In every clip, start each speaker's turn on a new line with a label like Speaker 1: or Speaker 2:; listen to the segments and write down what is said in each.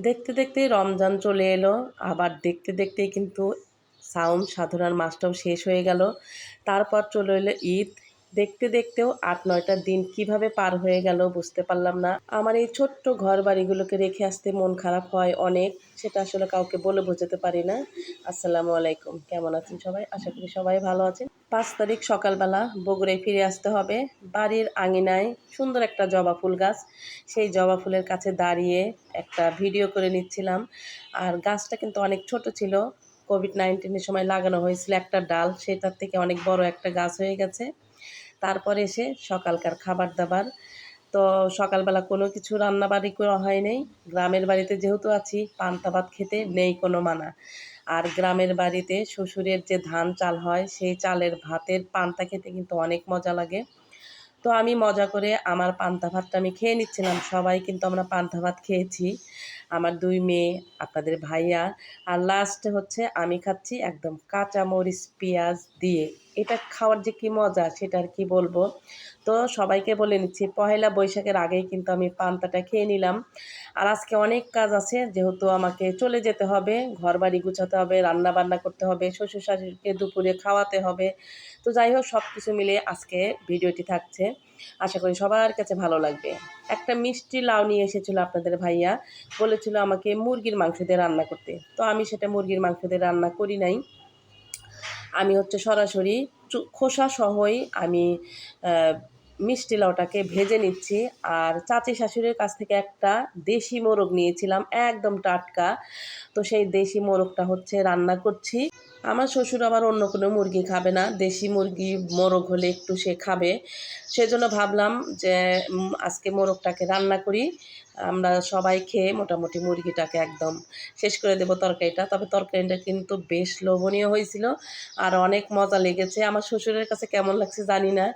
Speaker 1: দেখতে দেখতে রমজান চলে এলো। আবার দেখতে দেখতেই কিন্তু সাউন্ড সাধনার মাসটাও শেষ হয়ে গেল। তারপর চলে এলো ঈদ। দেখতে দেখতেও আট নয়টা দিন কীভাবে পার হয়ে গেল বুঝতে পারলাম না। আমার এই ছোট্ট ঘর বাড়িগুলোকে রেখে আসতে মন খারাপ হয় অনেক, সেটা আসলে কাউকে বলে বোঝাতে পারি না। আসসালামু আলাইকুম। কেমন আছেন সবাই? আশা করি সবাই ভালো আছেন। পাঁচ তারিখ সকালবেলা বগুড়ায় ফিরে আসতে হবে। বাড়ির আঙিনায় সুন্দর একটা জবা ফুল গাছ। সেই জবা ফুলের কাছে দাঁড়িয়ে একটা ভিডিও করে নিচ্ছিলাম। আর গাছটা কিন্তু অনেক ছোট ছিল। কোভিড নাইন্টিনের সময় লাগানো হয়েছিল একটা ডাল। সেটার থেকে অনেক বড় একটা গাছ হয়ে গেছে। তারপরে এসে সকালকার খাবার দাবার তো সকালবেলা কোনো কিছু রান্নাবাড়ি করা হয় নাই। গ্রামের বাড়িতে যেহেতু আছি পান্তা ভাত খেতে নেই কোনো মানা। আর গ্রামের বাড়িতে শ্বশুরের যে ধান চাল হয়, সেই চালের ভাতের পান্তা খেতে কিন্তু অনেক মজা লাগে। তো আমি মজা করে আমার পান্তা ভাতটা আমি খেয়ে নিচ্ছিলাম। সবাই কিন্তু আমরা পান্তা ভাত খেয়েছি। আমার দুই মেয়ে, আপনাদের ভাইয়া। আর লাস্ট হচ্ছে আমি খাচ্ছি একদম কাঁচা মরিচ পেঁয়াজ দিয়ে। এটা খাওয়ার যে কি মজা, সেটা আর কি বলব? তো সবাইকে বলে নিচ্ছি, পহেলা বৈশাখের আগেই কিন্তু আমি পান্তাটা খেয়ে নিলাম। আর আজকে অনেক কাজ আছে, যেহেতু আমাকে চলে যেতে হবে ঘর বাড়ি গুছাতে হবে রান্না বান্না করতে হবে শ্বশুর শাশুড়িকে দুপুরে খাওয়াতে হবে। তো যাই হোক সব কিছু মিলে আজকে ভিডিওটি থাকছে। আশা করি সবার কাছে ভালো লাগবে। একটা মিষ্টি লাউ নিয়ে এসেছিল আপনাদের ভাইয়া, বলেছিল আমাকে মুরগির মাংস দিয়ে রান্না করতে। তো আমি সেটা মুরগির মাংস দিয়ে রান্না করি নাই। আমি হচ্ছে সরাসরি খোসা সহই আমি মিষ্টি লাউটাকে ভেজে নিচ্ছি। আর চাচি শাশুড়ির কাছ থেকে একটা দেশি মোরগ নিয়েছিলাম, একদম টাটকা। তো সেই দেশি মোরগটা হচ্ছে রান্না করছি। আমার শ্বশুর আবার অন্য কোনো মুরগি খাবে না। দেশি মুরগি, মোরগ হলে একটু সে খাবে। সেজন্য ভাবলাম যে আজকে মোরগটাকে রান্না করি। আমরা সবাই খেয়ে মোটামুটি মুরগিটাকে একদম শেষ করে দেবো তরকারিটা। তবে তরকারিটা কিন্তু বেশ লোভনীয় হয়েছিল আর অনেক মজা লেগেছে। আমার শ্বশুরের কাছে কেমন লাগছে জানি না।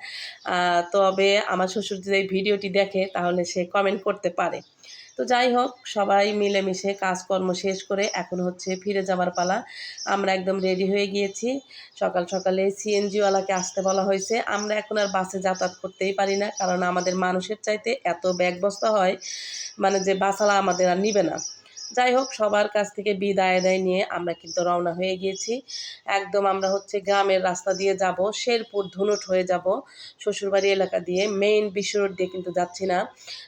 Speaker 1: তবে আমার শ্বশুর যদি এই ভিডিওটি দেখে তাহলে সে কমেন্ট করতে পারে। তো যাই হোক, সবাই মিলেমিশে কাজকর্ম শেষ করে এখন হচ্ছে ফিরে যাবার পালা। আমরা একদম রেডি হয়ে গিয়েছি। সকাল সকালে সিএনজিওয়ালাকে আসতে বলা হয়েছে। আমরা এখন আর বাসে যাতায়াত করতেই পারি না, কারণ আমাদের মানুষের চাইতে এত ব্যাগ বস্তা হয় মানে যে বাসালা আমাদের আর নিবে না। যাই হোক, সবার কাছ থেকে বিদায় দেয় নিয়ে আমরা কিন্তু রওনা হয়ে গিয়েছি। একদম আমরা হচ্ছে গ্রামের রাস্তা দিয়ে যাব, শেরপুর ধুনুট হয়ে যাব, শ্বশুরবাড়ি এলাকা দিয়ে মেইন বিশ্ব রোড দিয়ে কিন্তু যাচ্ছি না।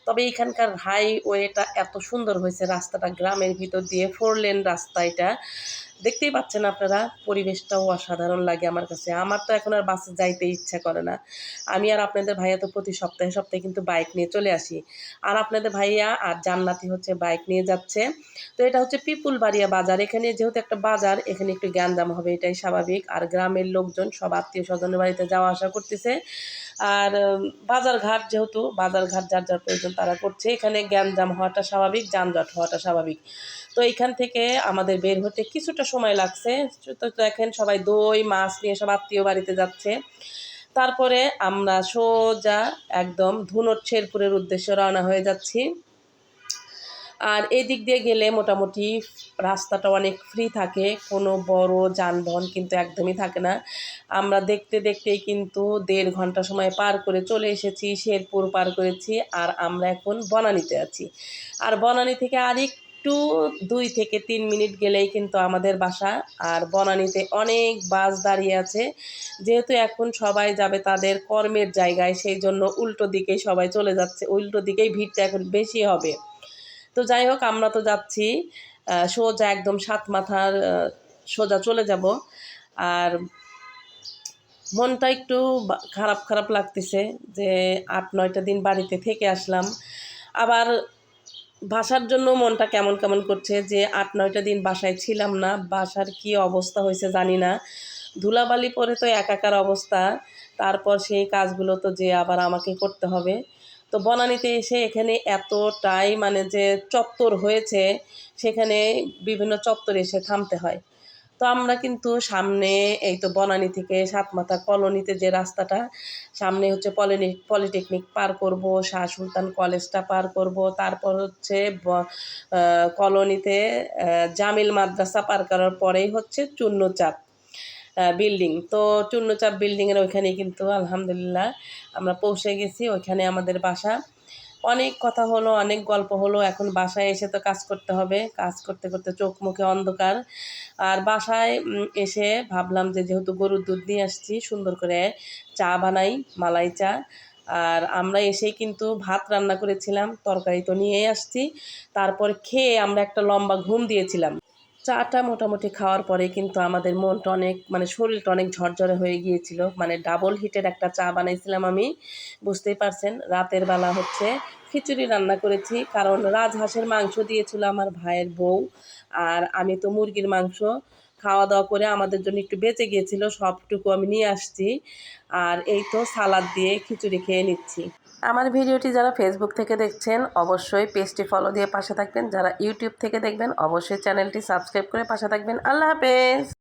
Speaker 1: তবে এখানকার হাইওয়েটা এত সুন্দর হয়েছে, রাস্তাটা গ্রামের ভিতর দিয়ে ফোর লেন রাস্তা এটা। দেখতেই পাচ্ছেন আপনারা, পরিবেশটাও অসাধারণ লাগে আমার কাছে। আমার তো এখন আর বাসে যাইতে ইচ্ছা করে না। আমি আর আপনাদের ভাইয়া তো প্রতি সপ্তাহে সপ্তাহে কিন্তু বাইক নিয়ে চলে আসি। আর আপনাদের ভাইয়া আর জান্নাতি হচ্ছে বাইক নিয়ে যাচ্ছে। তো এটা হচ্ছে পিপুল বাড়িয়া বাজার। এখানে যেহেতু একটা বাজার, এখানে একটু জ্ঞানদাম হবে, এটাই স্বাভাবিক। আর গ্রামের লোকজন, সব আত্মীয় স্বজনের বাড়িতে যাওয়া আসা করতেছে। আর বাজার ঘাট যেহেতু বাজার ঘাট যার যার প্রয়োজন তারা করছে। এখানে জ্ঞানজাম হওয়াটা স্বাভাবিক, যানজট হওয়াটা স্বাভাবিক। তো এইখান থেকে আমাদের বের হতে কিছুটা সময় লাগছে। তো দেখেন সবাই দই, মাছ নিয়ে সব আত্মীয় বাড়িতে যাচ্ছে। তারপরে আমরা সোজা একদম ধুনট শেরপুরের উদ্দেশ্যে রওনা হয়ে যাচ্ছি। আর এদিক দিয়ে গেলে মোটামুটি রাস্তাটা অনেক ফ্রি থাকে। কোনো বড় যানবাহন কিন্তু একদমই থাকে না। আমরা দেখতে দেখতেই কিন্তু দেড় ঘণ্টা সময় পার করে চলে এসেছি, শেরপুর পার করেছি। আর আমরা এখন বনানীতে আছি। আর বনানী থেকে আরেক একটু দুই থেকে তিন মিনিট গেলেই কিন্তু আমাদের বাসা আর বনানীতে অনেক বাস দাঁড়িয়ে আছে। যেহেতু এখন সবাই যাবে তাদের কর্মের জায়গায়, সেই জন্য উল্টো দিকেই সবাই চলে যাচ্ছে, উল্টো দিকেই ভিড়টা এখন বেশি হবে। তো যাই হোক, আমরা তো যাচ্ছি সোজা একদম সাত মাথার সোজা চলে যাব। আর মনটা একটু খারাপ খারাপ লাগতেছে যে আট নয়টা দিন বাড়িতে থেকে আসলাম। আবার বাসার জন্য মনটা কেমন কেমন করছে যে আট, নয়টা দিন বাসায় ছিলাম না, বাসার কি অবস্থা হয়েছে জানি না। ধুলাবালি পরে তো একাকার অবস্থা, তারপর সেই কাজগুলো তো যে আবার আমাকে করতে হবে। তো বনানীতে এসে এখানে এতটাই মানে যে চত্বর হয়েছে, সেখানে বিভিন্ন চত্বরে এসে থামতে হয়। তো আমরা কিন্তু সামনে এই তো বনানী থেকে সাতমাথা কলোনিতে যে রাস্তাটা, সামনে হচ্ছে পলিনি, পলিটেকনিক পার করব, শাহ সুলতান কলেজটা পার করব, তারপর হচ্ছে কলোনিতে জামিল মাদ্রাসা পার করার পরেই হচ্ছে চূর্ণচাপ বিল্ডিং। তো চূর্ণচাপ বিল্ডিংয়ের ওইখানে কিন্তু আলহামদুলিল্লাহ আমরা পৌঁছে গেছি, ওইখানে আমাদের বাসা। অনেক কথা হলো, অনেক গল্প হলো। এখন বাসায় এসে তো কাজ করতে হবে। কাজ করতে করতে চোখ মুখে অন্ধকার। আর বাসায় এসে ভাবলাম যে যেহেতু গরুর দুধ নিয়ে আসছি, সুন্দর করে চা বানাই, মালাই চা। আর আমরা এসেই কিন্তু ভাত রান্না করেছিলাম, তরকারি তো নিয়েই আসছি। তারপর খেয়ে আমরা একটা লম্বা ঘুম দিয়েছিলাম। চাটা মোটামুটি খাওয়ার পরে কিন্তু আমাদের মনটা অনেক মানে শরীরটা অনেক ঝরঝরে হয়ে গিয়েছিল। মানে ডাবল হিটের একটা চা বানাইছিলাম আমি, বুঝতেই পারছেন? রাতের বেলা হচ্ছে খিচুড়ি রান্না করেছি, কারণ রাজহাঁসের মাংস দিয়েছিল আমার ভাইয়ের বউ, আর আমি তো মুরগির মাংস খাওয়া দাওয়া করে আমাদের জন্য একটু বেঁচে গিয়েছিল, সবটুকু আমি নিয়ে আসছি, আর এই তো সালাদ দিয়ে খিচুড়ি খেয়ে নিচ্ছি। আমার ভিডিওটি যারা ফেসবুক থেকে দেখছেন, অবশ্যই পেজটি ফলো দিয়ে পাশে থাকবেন। যারা ইউটিউব থেকে দেখবেন, অবশ্যই চ্যানেলটি সাবস্ক্রাইব করে পাশে থাকবেন। আল্লাহ হাফেজ!